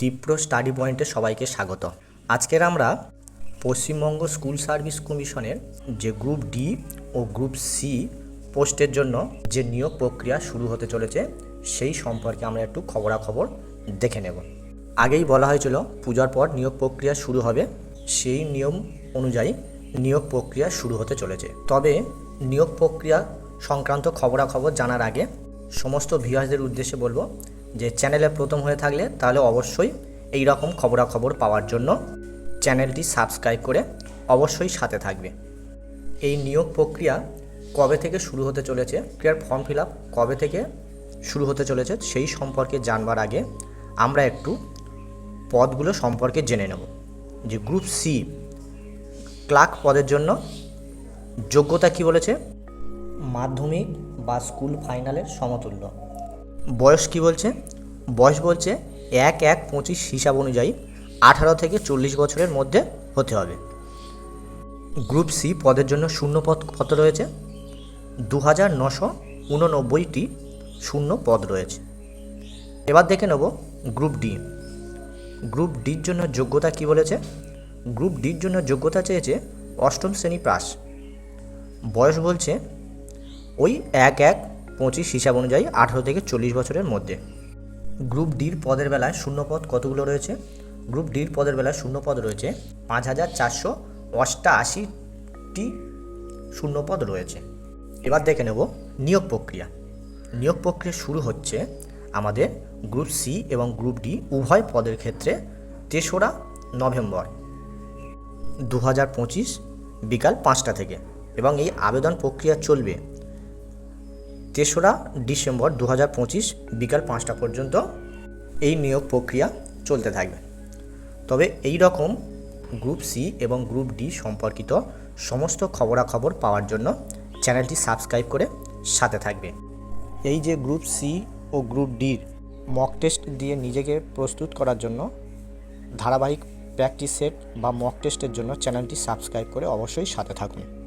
Dipra study পয়েন্টে সবাইকে স্বাগত। আজকের আমরা পশ্চিমবঙ্গ স্কুল সার্ভিস কমিশনের যে গ্রুপ ডি ও গ্রুপ সি পোস্টের জন্য যে নিয়োগ প্রক্রিয়া শুরু হতে চলেছে, সেই সম্পর্কে আমরা একটু খবরাখবর দেখে নেব। আগেই বলা হয়েছিল, পূজার পর নিয়োগ প্রক্রিয়া শুরু হবে, সেই নিয়ম অনুযায়ী নিয়োগ প্রক্রিয়া শুরু হতে চলেছে। তবে নিয়োগ প্রক্রিয়া সংক্রান্ত খবরাখবর জানার আগে সমস্ত ভিউয়ার্সদের উদ্দেশ্যে বলব যে চ্যানেলে প্রথম হয়ে থাকলে তাহলে অবশ্যই এই রকম খবরাখবর পাওয়ার জন্য চ্যানেলটি সাবস্ক্রাইব করে অবশ্যই সাথে থাকবে। এই নিয়োগ প্রক্রিয়া কবে থেকে শুরু হতে চলেছে, ক্রিয়ার ফর্ম ফিল কবে থেকে শুরু হতে চলেছে সেই সম্পর্কে জানবার আগে আমরা একটু পদগুলো সম্পর্কে জেনে নেব। যে গ্রুপ সি, ক্লার্ক পদের জন্য যোগ্যতা কি বলেছে? মাধ্যমিক বা স্কুল ফাইনালের সমতুল্য। বয়স কি বলছে? বয়স বলছে এক এক পঁচিশ হিসাব অনুযায়ী আঠারো থেকে চল্লিশ বছরের মধ্যে হতে হবে। গ্রুপ সি পদের জন্য শূন্য পদ কত রয়েছে? দু হাজার নশো উননব্বইটি শূন্য পদ রয়েছে। এবার দেখে নেব গ্রুপ ডি। গ্রুপ ডির জন্য যোগ্যতা কি বলেছে? গ্রুপ ডির জন্য যোগ্যতা চেয়েছে অষ্টম শ্রেণি পাস। বয়স বলছে ওই এক এক পঁচিশ হিসাব অনুযায়ী আঠারো থেকে চল্লিশ বছরের মধ্যে। গ্রুপ ডির পদের বেলায় শূন্যপদ কতগুলো রয়েছে? গ্রুপ ডির পদের বেলায় শূন্যপদ রয়েছে পাঁচ হাজার চারশো অষ্টাশিটি শূন্যপদ রয়েছে। এবার দেখে নেব নিয়োগ প্রক্রিয়া। নিয়োগ প্রক্রিয়া শুরু হচ্ছে আমাদের গ্রুপ সি এবং গ্রুপ ডি উভয় পদের ক্ষেত্রে তেসরা নভেম্বর দু হাজার পঁচিশ বিকাল পাঁচটা থেকে এবং এই আবেদন প্রক্রিয়া চলবে তেসরা ডিসেম্বর দু হাজার পঁচিশ বিকাল পাঁচটা পর্যন্ত এই নিয়োগ প্রক্রিয়া চলতে থাকবে। তবে এই রকম গ্রুপ সি এবং গ্রুপ ডি সম্পর্কিত সমস্ত খবরাখবর পাওয়ার জন্য চ্যানেলটি সাবস্ক্রাইব করে সাথে থাকবে। এই যে গ্রুপ সি ও গ্রুপ ডির মক টেস্ট দিয়ে নিজেকে প্রস্তুত করার জন্য ধারাবাহিক প্র্যাকটিস সেট বা মক টেস্টের জন্য চ্যানেলটি সাবস্ক্রাইব করে অবশ্যই সাথে থাকুন।